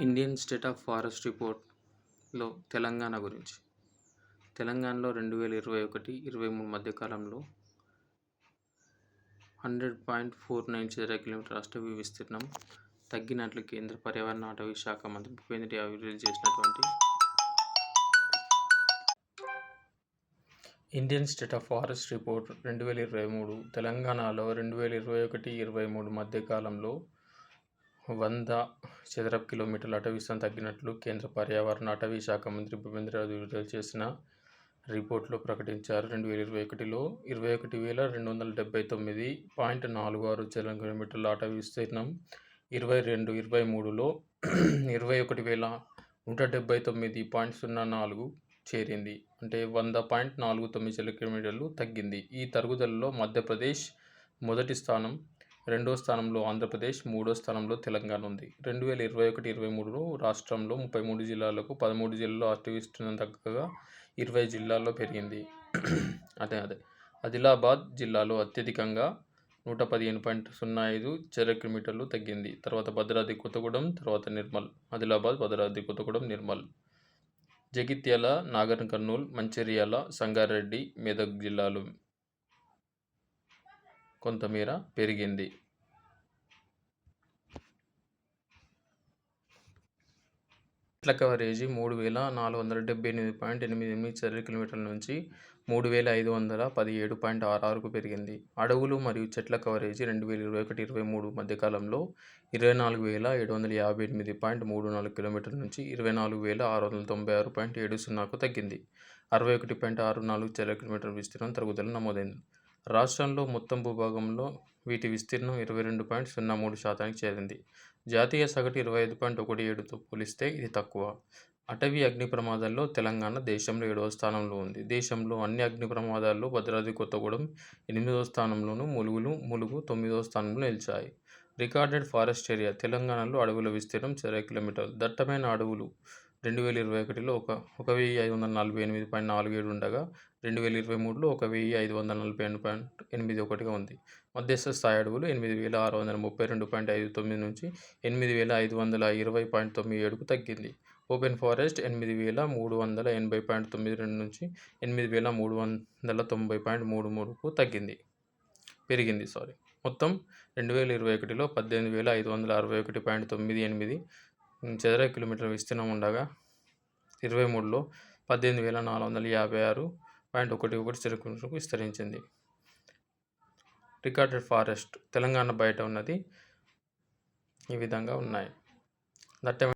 Indian state of forest రిపోర్ట్లో తెలంగాణ గురించి. తెలంగాణలో రెండు వేల ఇరవై ఒకటి ఇరవై మూడు మధ్య కాలంలో హండ్రెడ్ పాయింట్ ఫోర్ నైన్ చదర కిలోమీటర్ రాష్ట్ర విస్తీర్ణం తగ్గినట్లు కేంద్ర పర్యావరణ అటవీ శాఖ మంత్రి భూపేంద్ర యాదవ్ రిలీజ్ చేసినటువంటి Indian state of forest report రెండు వేల ఇరవై మూడు తెలంగాణలో రెండు వేల ఇరవై ఒకటి ఇరవై మూడు మధ్య కాలంలో వంద చదరపు కిలోమీటర్ల అటవీ విస్తీర్ణం తగ్గినట్లు కేంద్ర పర్యావరణ అటవీ శాఖ మంత్రి భూపేంద్ర విడుదల చేసిన రిపోర్ట్లో ప్రకటించారు. రెండు వేల ఇరవై ఒకటిలో ఇరవై ఒకటి వేల రెండు వందల డెబ్బై తొమ్మిది పాయింట్ నాలుగు ఆరు చదరపు కిలోమీటర్ల అటవీ విస్తీర్ణం ఇరవై రెండు ఇరవై మూడులో ఇరవై ఒకటి వేల నూట డెబ్బై తొమ్మిది పాయింట్ సున్నా నాలుగు చేరింది. అంటే వంద పాయింట్ నాలుగు తొమ్మిది చదరపు కిలోమీటర్లు తగ్గింది. ఈ తరుగుదలలో మధ్యప్రదేశ్ మొదటి స్థానం రెండో స్థానంలో ఆంధ్రప్రదేశ్ మూడో స్థానంలో తెలంగాణ ఉంది. రెండు వేల ఇరవై ఒకటి ఇరవై మూడులో రాష్ట్రంలో ముప్పై మూడు జిల్లాలకు పదమూడు జిల్లాల్లో అటవీ తగ్గగా ఇరవై జిల్లాల్లో పెరిగింది. అదే అదే. ఆదిలాబాద్ జిల్లాలో అత్యధికంగా నూట పదిహేను పాయింట్ సున్నా ఐదు చదర కిలోమీటర్లు తగ్గింది. తర్వాత భద్రాద్రి కొత్తగూడెం తర్వాత నిర్మల్. ఆదిలాబాద్ భద్రాద్రి కొత్తగూడెం నిర్మల్. జగిత్యాల నాగర్ కర్నూల్ మంచిర్యాల సంగారెడ్డి మెదక్ జిల్లాలు కొంతమేర పెరిగింది. చెట్ల కవరేజీ మూడు వేల నాలుగు వందల డెబ్బై ఎనిమిది పాయింట్ ఎనిమిది ఎనిమిది చదరపు కిలోమీటర్ల నుంచి మూడు వేల ఐదు వందల పదిహేడు పాయింట్ ఆరు ఆరుకు పెరిగింది. అడవులు మరియు చెట్ల కవరేజీ రెండు వేల ఇరవై ఒకటి ఇరవై మూడు మధ్యకాలంలో ఇరవై నాలుగు వేల ఏడు వందల యాభై ఎనిమిది పాయింట్ మూడు నాలుగు కిలోమీటర్ల నుంచి ఇరవై నాలుగు వేల ఆరు వందల తొంభై ఆరు పాయింట్ ఏడు సున్నాకు తగ్గింది. అరవై ఒకటి పాయింట్ ఆరు నాలుగు చదర కిలోమీటర్ల విస్తీర్ణం తరుగుదల నమోదైంది. రాష్ట్రంలో మొత్తం భూభాగంలో వీటి విస్తీర్ణం ఇరవై రెండు పాయింట్ సున్నా మూడు శాతానికి చేరింది. జాతీయ సగటు ఇరవై ఐదు పాయింట్ ఒకటి ఏడుతో పోలిస్తే ఇది తక్కువ. అటవీ అగ్ని ప్రమాదాల్లో తెలంగాణ దేశంలో ఏడవ స్థానంలో ఉంది. దేశంలో అన్ని అగ్ని ప్రమాదాల్లో భద్రాద్రి కొత్తగూడెం ఎనిమిదవ స్థానంలోను ములుగులు ములుగు తొమ్మిదవ స్థానంలో నిలిచాయి. రికార్డెడ్ ఫారెస్ట్ ఏరియా తెలంగాణలో అడవుల విస్తీర్ణం చదరపు కిలోమీటర్లు. దట్టమైన అడవులు రెండు వేల ఇరవై ఒకటిలో ఒక ఒక వెయ్యి ఐదు వందల నలభై ఎనిమిది పాయింట్ నాలుగు ఏడు ఉండగా రెండు వేల ఇరవై మూడులో ఒక వెయ్యి ఐదు వందల నలభై రెండు పాయింట్ ఎనిమిది ఒకటిగా ఉంది. మధ్యస్థ స్థాయి అడుగులు ఎనిమిది వేల ఆరు వందల ముప్పై రెండు పాయింట్ ఐదు తొమ్మిది నుంచి ఎనిమిది వేల ఐదు వందల ఇరవై పాయింట్ తొమ్మిది ఏడుకు తగ్గింది. ఓపెన్ ఫారెస్ట్ ఎనిమిది వేల మూడు వందల ఎనభై పాయింట్ తొమ్మిది రెండు నుంచి ఎనిమిది వేల మూడు వందల తొంభై పాయింట్ మూడు మూడుకు తగ్గింది. పెరిగింది సారీ మొత్తం రెండు వేల ఇరవై ఒకటిలో పద్దెనిమిది వేల ఐదు వందల అరవై ఒకటి పాయింట్ తొమ్మిది ఎనిమిది చదర కిలోమీటర్ల విస్తీర్ణం ఉండగా ఇరవై మూడులో పద్దెనిమిది వేల నాలుగు వందల యాభై ఆరు పాయింట్ ఒకటి ఒకటి చదర కిలోమీటర్కు విస్తరించింది. రికార్డెడ్ ఫారెస్ట్ తెలంగాణ బయట ఉన్నది. ఈ విధంగా ఉన్నాయి. దట్టమైన